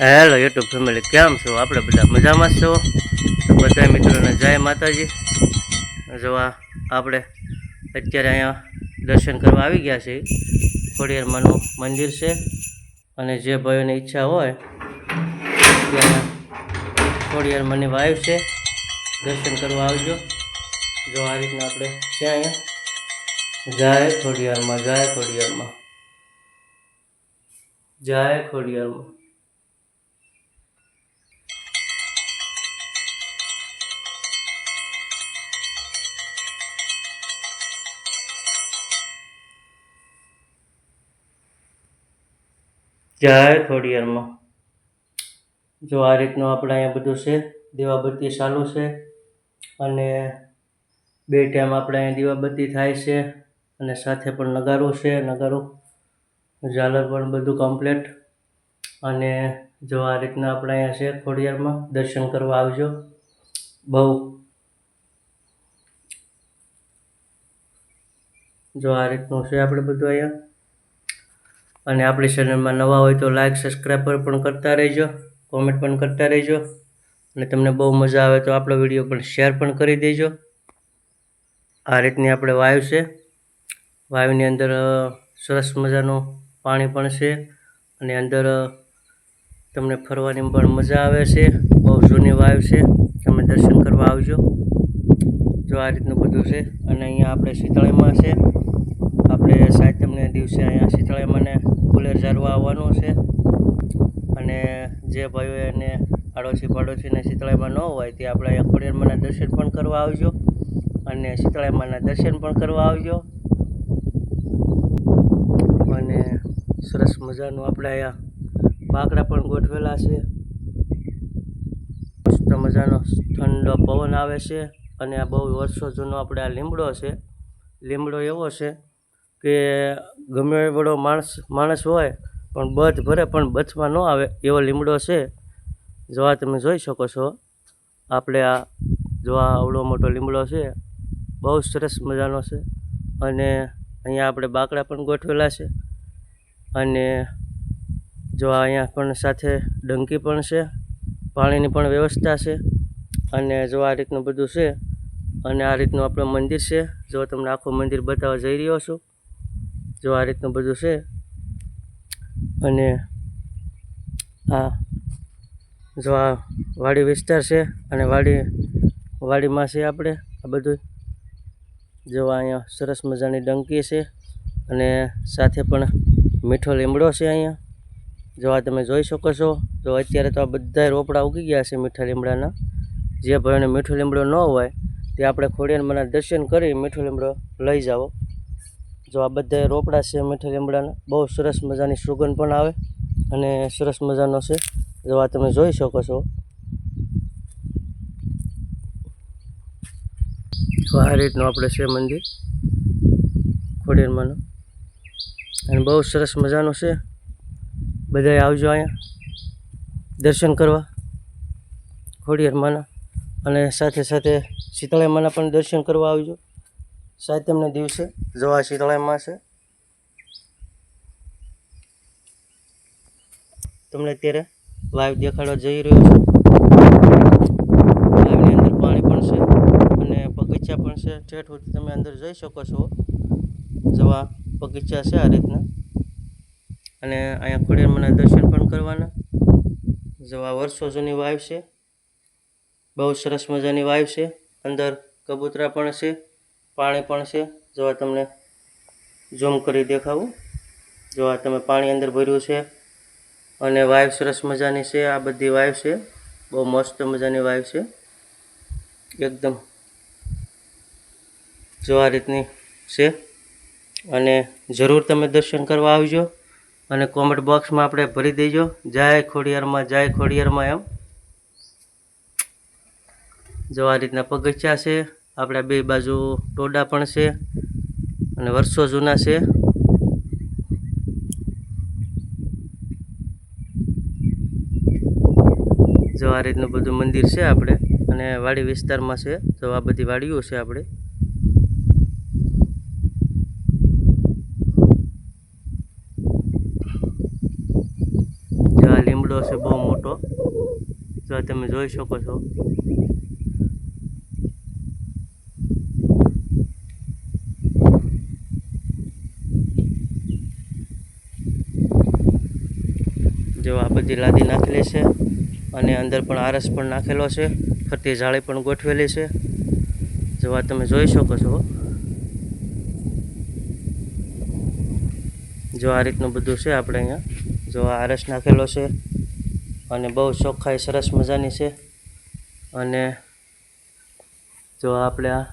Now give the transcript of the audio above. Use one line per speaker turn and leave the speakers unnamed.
Hello YouTube family કેમ છો? આપણે બધા મજામાં છો? તો બધા મિત્રોને જય માતાજી. જો આપણે અત્યારે અહીંયા દર્શન કરવા આવી ગયા છીએ. ખોડિયારમાંનું મંદિર છે અને જે ભાઈઓની ઈચ્છા હોય, ત્યાં ખોડિયારમાંની વાઈફ છે. દર્શન કરવા આવજો. જો આ રીતના આપણે છે અહીંયા. જય ખોડિયારમાં જય ખોડિયારમાં. જય ખોડિયારમાં. જય ખોડિયારમાં જો આ રીતનું આપણે અહીંયા બધું છે, દીવાબત્તી ચાલુ છે અને બે ટાઈમ આપણે અહીંયા દીવાબત્તી થાય છે અને સાથે પણ નગારું છે, નગારું, ઝાલર પણ બધું કમ્પ્લેટ અને જો આ રીતના આપણે અહીંયા છે ખોડિયારમાં દર્શન કરવા આવજો. બહુ. જો આ રીતનું છે આપણે બધું અહીંયા. અને આપણી ચેનલમાં નવા હોય તો લાઇક સબસ્ક્રાઈબ પણ કરતા રહેજો કોમેન્ટ પણ કરતા રહેજો. અને તમને બહુ મજા આવે તો આપણો વીડિયો પણ શેર પણ કરી દેજો. આ રીતની આપણે વાયુ છે. વાયુની અંદર સરસ મજાનું પાણી પણ છે અને અંદર તમને ફરવાની પણ મજા આવે છે. બહુ જૂની વાયુ છે. તમે દર્શન કરવા આવજો. જો આ રીતનું બધું છે અને અહીંયા આપણે શીતળામાં છે. આપણે સાતમને દિવસે અહીંયા શીતળામાને કુલેર ઝારવા આવવાનું છે. અને જે ભાઈઓ એને આડોશી પાડોશીને શીતળાઈમાં ન હોય તે આપણે ખોડિયારમાંના દર્શન પણ કરવા આવજો અને શીતળાઈમાંના દર્શન પણ કરવા આવજો. અને સરસ મજાનું આપણે અહીંયા બાકડા પણ ગોઠવેલા છે. મસ્ત મજાનો ઠંડો પવન આવે છે અને આ બહુ વર્ષો જૂનો આપણે આ લીમડો છે. લીમડો એવો છે કે ગમે એવડો માણસ માણસ હોય, પણ બધ ભરે, પણ બથમાં ન આવે એવો લીમડો છે. જો તમે જોઈ શકો છો, આપણે આ જો આ આવડો મોટો લીમડો છે, બહુ સરસ મજાનો છે. અને અહીંયા આપણે બાકડા પણ ગોઠવેલા છે. અને જો અહીંયા પણ સાથે ડંકી પણ છે, પાણીની પણ વ્યવસ્થા છે. અને જો આ રીતનું બધું છે, અને આ રીતનું આપણું મંદિર છે. જો તમને આખું મંદિર બતાવવા જઈ રહ્યો છું. જો આ રીતનું બધું છે. અને આ જો આ વાડી વિસ્તાર છે અને વાડી, વાડીમાં છે આપણે આ બધું. જો અહીંયા સરસ મજાની ડંકી છે અને સાથે પણ મીઠો લીમડો છે અહીંયા. જો આ તમે જોઈ શકો છો, જો અત્યારે તો આ બધા રોપડા ઉગી ગયા છે મીઠા લીમડાના. જે ભાઈને મીઠો લીમડો ન હોય, તે આપણે ખોડિયારમાંના દર્શન કરી મીઠો લીમડો લઈ જાઓ. જો આ બધા રોપડા છે મીઠા લીમડાના. બહુ સરસ મજાની સુગંધ પણ આવે અને સરસ મજાનો છે. જો આ તમે જોઈ શકો છો. આ રીતનું આપણે છે મંદિર ખોડિયારમાંનું. અને બહુ સરસ મજાનું છે. બધાય આવજો અહીંયા દર્શન કરવા ખોડિયારમાંના. અને સાથે સાથે શીતળામાના પણ દર્શન કરવા આવજો. સાતમના દિવસે જવા શીતળામાં છે? તમને અત્યારે લાઈવ દેખાડવા જઈ રહ્યો છું. લાઈવની અંદર પાણી પણ છે અને બગીચા પણ છે. ઠેઠ સુધી તમે અંદર જઈ શકો છો. જવા બગીચા છે આ રીતના. અને અહીંયા ખોડિયારમાંના દર્શન પણ કરવાના. જવા વર્ષો જૂની વાઈવ છે. બહુ સરસ મજાની વાઈવ છે. અંદર કબૂતરા પણ છે. પાણી પણ છે. જોવા તમને ઝૂમ કરી દેખાવું. જો આ તમે પાણી અંદર ભર્યું છે અને વાઇવ સરસ મજાની છે. આ બધી વાઇવ છે. બહુ મસ્ત મજાની વાઇવ છે. એકદમ જો આ રીતની છે. અને જરૂર તમે દર્શન કરવા આવજો અને કોમેન્ટ બોક્સમાં આપણે ભરી દેજો. જય ખોડિયારમાં જય ખોડિયારમાં એમ. જો આ રીતના પગથિયા છે. આપણા બે બાજુ ટોડા પણ છે અને વર્ષો જૂના છે. જો આ રીતનું બધું મંદિર છે આપણે અને વાડી વિસ્તારમાં છે, તો આ બધી વાડીઓ છે આપણે. લીમડો છે બહુ મોટો, જો તમે જોઈ શકો છો. જો આ બધી લાદી નાખેલી છે અને અંદર પણ આરસ પણ નાખેલો છે. ફરતી જાળી પણ ગોઠવેલી છે. જો આ તમે જોઈ શકો છો. જો આ રીતનું બધું છે આપણે અહીંયા. જો આરસ નાખેલો છે અને બહુ ચોખ્ખાઈ સરસ મજાની છે. અને જો આપણે આ